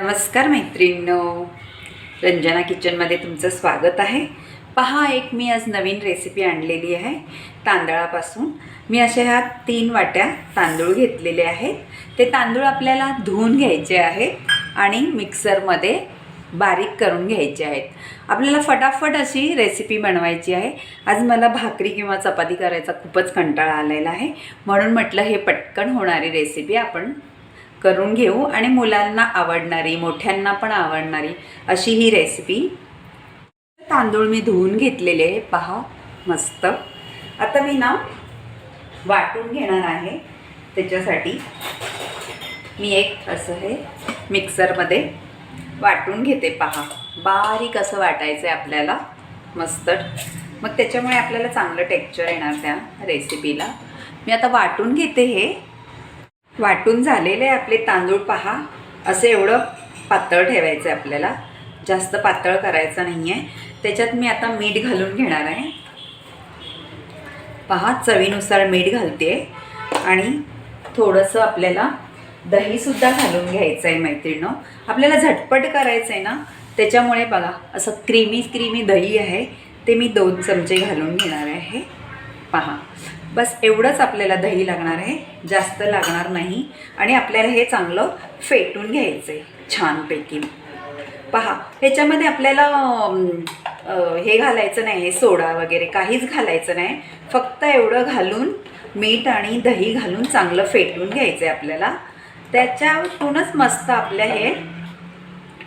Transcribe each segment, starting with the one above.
नमस्कार मैत्रिणींनो. रंजना किचनमध्ये तुमचं स्वागत आहे. पहा एक मी आज नवीन रेसिपी आणलेली आहे. तांदळापासून. मी अशा ह्या तीन वाट्या तांदूळ घेतलेले आहेत. ते तांदूळ आपल्याला धुवून घ्यायचे आहेत आणि मिक्सरमध्ये बारीक करून घ्यायचे आहेत. आपल्याला फटाफट अशी रेसिपी बनवायची आहे. आज मला भाकरी किंवा चपाती करायचा खूपच कंटाळा आलेला आहे. म्हणून म्हटलं हे पटकन होणारी रेसिपी आपण करून घेऊ आणि मुलांना आवडणारी मोठ्यांना पण आवडणारी अशी ही रेसिपी तांदूळ मी धुवून घेतलेले आहे पहा मस्त. आता मी ना वाटून घेणार आहे. त्याच्यासाठी मी एक असं हे मिक्सरमध्ये वाटून घेते पहा. बारीक असं वाटायचं आहे आपल्याला. मस्त. मग त्याच्यामुळे आपल्याला चांगलं टेक्चर येणार त्या रेसिपीला मी आता वाटून घेते हे. वाटून झालेले आपले तांदूळ पहा. असं एवढं पातळ ठेवायचं आहे आपल्याला. जास्त पातळ करायचं नाही आहे त्याच्यात मी आता मीठ घालून घेणार आहे. पहा चवीनुसार मीठ घालते. आणि थोडंसं आपल्याला दहीसुद्धा घालून घ्यायचं आहे मैत्रिणं आपल्याला झटपट करायचं आहे ना? त्याच्यामुळे बघा असं क्रीमी क्रीमी दही आहे. ते मी दोन चमचे घालून घेणार आहे. पहा. बस एवढंच आपल्याला दही लागणार आहे जास्त लागणार नाही. आणि आपल्याला हे चांगलं फेटून घ्यायचं आहे छानपैकी. पहा ह्याच्यामध्ये आपल्याला हे घालायचं नाही आहे सोडा वगैरे काहीच घालायचं नाही. फक्त एवढं घालून मीठ आणि दही घालून चांगलं फेटून घ्यायचं आहे आपल्याला. त्याच्यातूनच मस्त आपल्या हे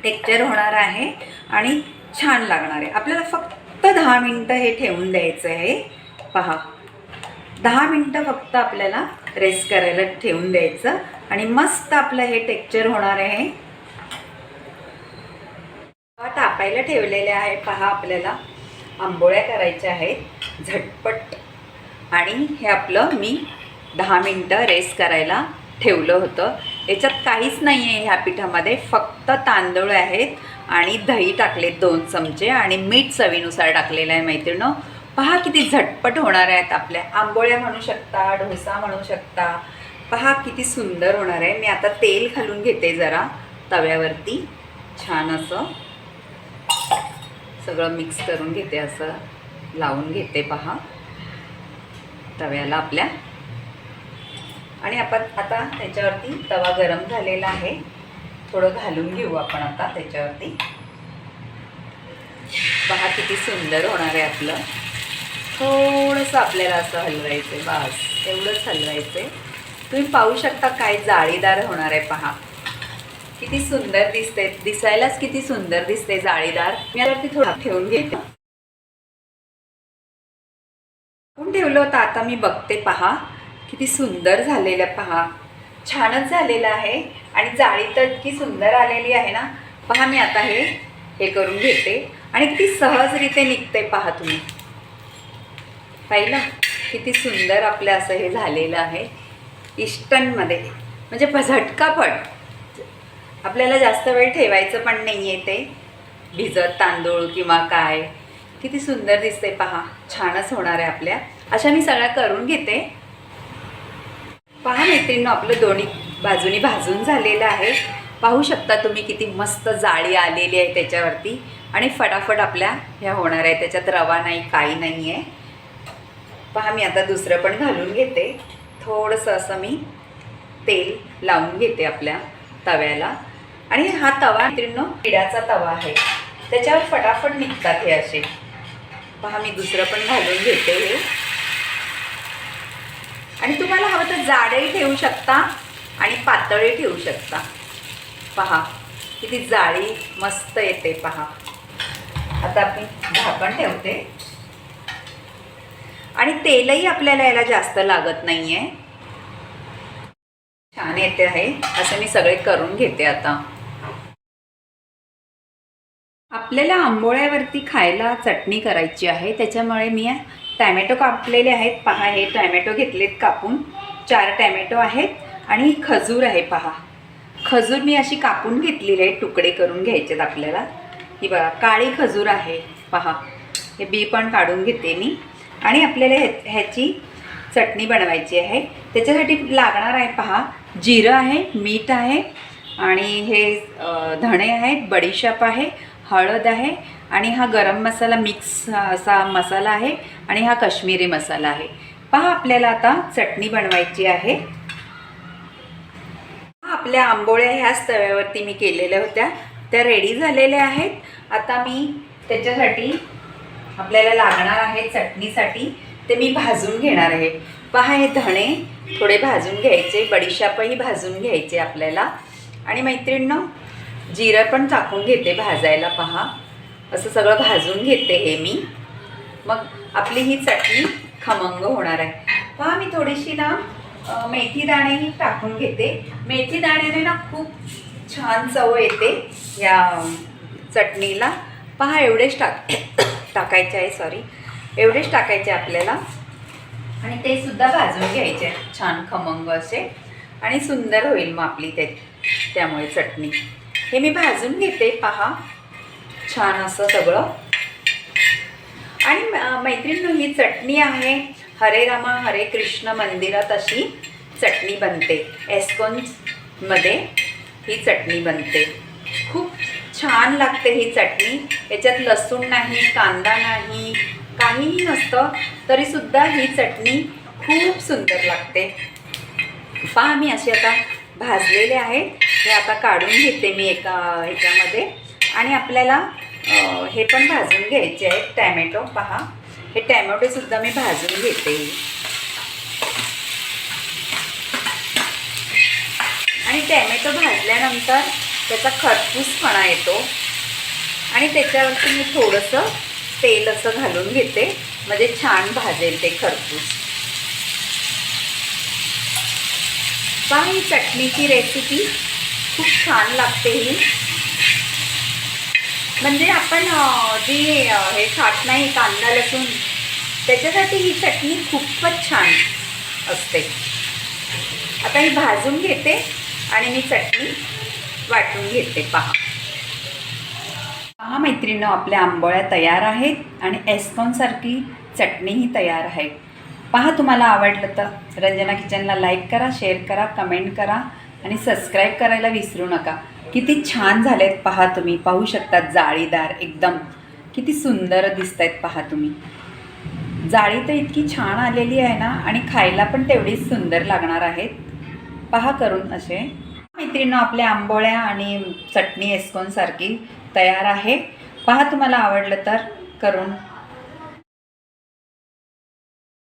टेक्चर होणार आहे आणि छान लागणार आहे. आपल्याला फक्त दहा मिनटं हे ठेवून द्यायचं आहे. पहा. दहा मिनटं फक्त आपल्याला रेस्ट करायला ठेवून द्यायचं. आणि मस्त आपलं हे टेक्चर होणार आहे. तापायला ठेवलेले आहे. पहा आपल्याला आंबोळ्या करायच्या आहेत. झटपट. आणि हे आपलं मी दहा मिनटं रेस्ट करायला ठेवलं होतं. याच्यात काहीच नाही आहे ह्या पिठामध्ये. फक्त तांदूळ आहेत आणि दही टाकलेत दोन चमचे आणि मीठ चवीनुसार टाकलेलं आहे मैत्रिणं. पहा किती झटपट होणार आहेत आपल्या. आंबोळ्या म्हणू शकता डोसा म्हणू शकता. पहा किती सुंदर होणार आहे. मी आता तेल घालून घेते जरा तव्यावरती. छान असं. सगळं मिक्स करून घेते असं लावून घेते पहा. तव्याला आपल्या. आणि आपण आता त्याच्यावरती तवा गरम झालेला आहे. थोडं घालून घेऊ आपण आता त्याच्यावरती. पहा किती सुंदर होणार आहे आपलं. थोडंसं आपल्याला असं हलवायचं आहे बस. एवढंच हलवायचं आहे तुम्ही पाहू शकता काय जाळीदार होणार आहे पहा. किती सुंदर दिसते दिसायलाच किती सुंदर दिसते जाळीदार. मी यावरती थोडं ठेवून घेते. कोण ठेवलं होतं आता मी बघते पहा. किती सुंदर झालेलं आहे पहा. छानच झालेलं आहे. आणि जाळी तर इतकी सुंदर आलेली आहे ना. पहा मी आता हे हे करून घेते. आणि किती सहजरीते निघते पहा तुम्ही. पाहिलं किती सुंदर आपलं असं हे झालेलं आहे. इष्टनमध्ये म्हणजे झटकापट. आपल्याला जास्त वेळ ठेवायचं पण नाही आहे ते. भिजत तांदूळ किंवा काय. किती सुंदर दिसते पहा. छानच होणार आहे आपल्या. अशा मी सगळ्या करून घेते. पहा मैत्रिणीनं आपलं दोन्ही बाजूनी भाजून झालेलं आहे. पाहू शकता तुम्ही किती मस्त जाळी आलेली आहे त्याच्यावरती. आणि फटाफट आपल्या ह्या होणार आहे. त्याच्यात रवा नाही काही नाही आहे पहा मी आता दुसरं पण घालून घेते. थोडंसं असं मी तेल लावून घेते आपल्या तव्याला. आणि हा तवा मित्रांनो पिढ्याचा तवा आहे. त्याच्यावर फटाफट निघतात हे असे. पहा मी दुसरं पण घालून घेते हे. आणि तुम्हाला हवं तर जाडही ठेवू शकता आणि पातळही ठेवू शकता. पहा किती जाळी मस्त येते पहा. आता मी झाकण ठेवते. आणि तेलही आपल्याला याला जास्त लागत नाही आहे छान येते आहे. असं मी सगळे करून घेते आता. आपल्याला आंबोळ्यावरती खायला चटणी करायची आहे. त्याच्यामुळे मी टॅमॅटो कापलेले आहेत. पहा हे टॅमॅटो घेतलेत कापून. चार टॅमॅटो आहेत आणि खजूर आहे पहा. खजूर मी अशी कापून घेतलेली आहे. तुकडे करून घ्यायचेत आपल्याला. ही बघा काळी खजूर आहे पहा. हे बी पण काढून घेते मी. आणि आपल्याला ह्या ह्याची चटणी बनवायची आहे. त्याच्यासाठी लागणार आहे पहा जिरं आहे मीठ आहे आणि हे धणे आहेत बडीशाप आहे हळद आहे आणि हा गरम मसाला मिक्स असा मसाला आहे आणि हा काश्मीरी मसाला आहे. पहा आपल्याला आता चटणी बनवायची आहे. आपल्या आंबोळ्या ह्याच तव्यावरती मी केलेल्या होत्या. त्या रेडी झालेल्या आहेत. आता मी त्याच्यासाठी आपल्याला लागणार आहे चटणीसाठी ते मी भाजून घेणार आहे. पहा हे धणे थोडे भाजून घ्यायचे बडीशापही भाजून घ्यायचे आपल्याला. आणि मैत्रिणीनं जिरं पण टाकून घेते भाजायला पहा. असं सगळं भाजून घेते हे मी. मग आपली ही चटणी खमंग होणार आहे. पहा मी थोडीशी ना मेथी दाणेही टाकून घेते. मेथी दाण्याने ना खूप छान चव येते या चटणीला. पहा एवढेच टाक. टाकायचे आहे सॉरी एवढेच टाकायचे आपल्याला. आणि ते सुद्धा भाजून घ्यायचे छान खमंग असे. आणि सुंदर होईल मग आपली ते. त्यामुळे चटणी. हे मी भाजून घेते पहा. छान असं सगळं. आणि मैत्रिणी ही चटणी आहे. हरे रामा हरे कृष्ण मंदिरात अशी चटणी बनते. एस्कोन्समध्ये ही चटणी बनते. छान लागते ही चटणी. याच्यात लसूण नाही कांदा नाही काहीही नसतं तरीसुद्धा ही चटणी खूप सुंदर लागते. पहा मी असे आता भाजलेले आहेत हे आता काढून घेते मी एका ह्याच्यामध्ये. आणि आपल्याला हे पण भाजून घ्यायचे आहेत. टॅमॅटो पहा. हे टॅमॅटोसुद्धा मी भाजून घेते. आणि टॅमॅटो भाजल्यानंतर त्याचा खरपूसपणा येतो. आणि त्याच्यावरती मी थोडंसं तेल असं घालून घेते. म्हणजे छान भाजेल ते खरपूस. पहा ही चटणीची रेसिपी खूप छान लागते ही. म्हणजे आपण जी हे खात नाही कांदा लसूण त्याच्यासाठी ही चटणी खूपच छान असते. आता ही भाजून घेते आणि मी चटणी वाटून घेते पहा. पहा मैत्रिणं आपल्या आंबोळ्या तयार आहेत आणि एस्कॉनसारखी चटणीही तयार आहे. पहा तुम्हाला आवडलं तर. रंजना किचनला लाईक करा शेअर करा कमेंट करा आणि सबस्क्राईब करायला विसरू नका. किती छान झालेत पहा तुम्ही. पाहू शकतात जाळीदार एकदम. किती सुंदर दिसत आहेत पहा तुम्ही. जाळी तर इतकी छान आलेली आहे ना आणि खायला पण तेवढीच सुंदर लागणार आहेत. पहा करून असे. मैत्रिणींनो आपल्या आंबोळ्या आणि चटणी एस्कॉनसारखी तयार आहे. पहा तुम्हाला आवडलं तर करून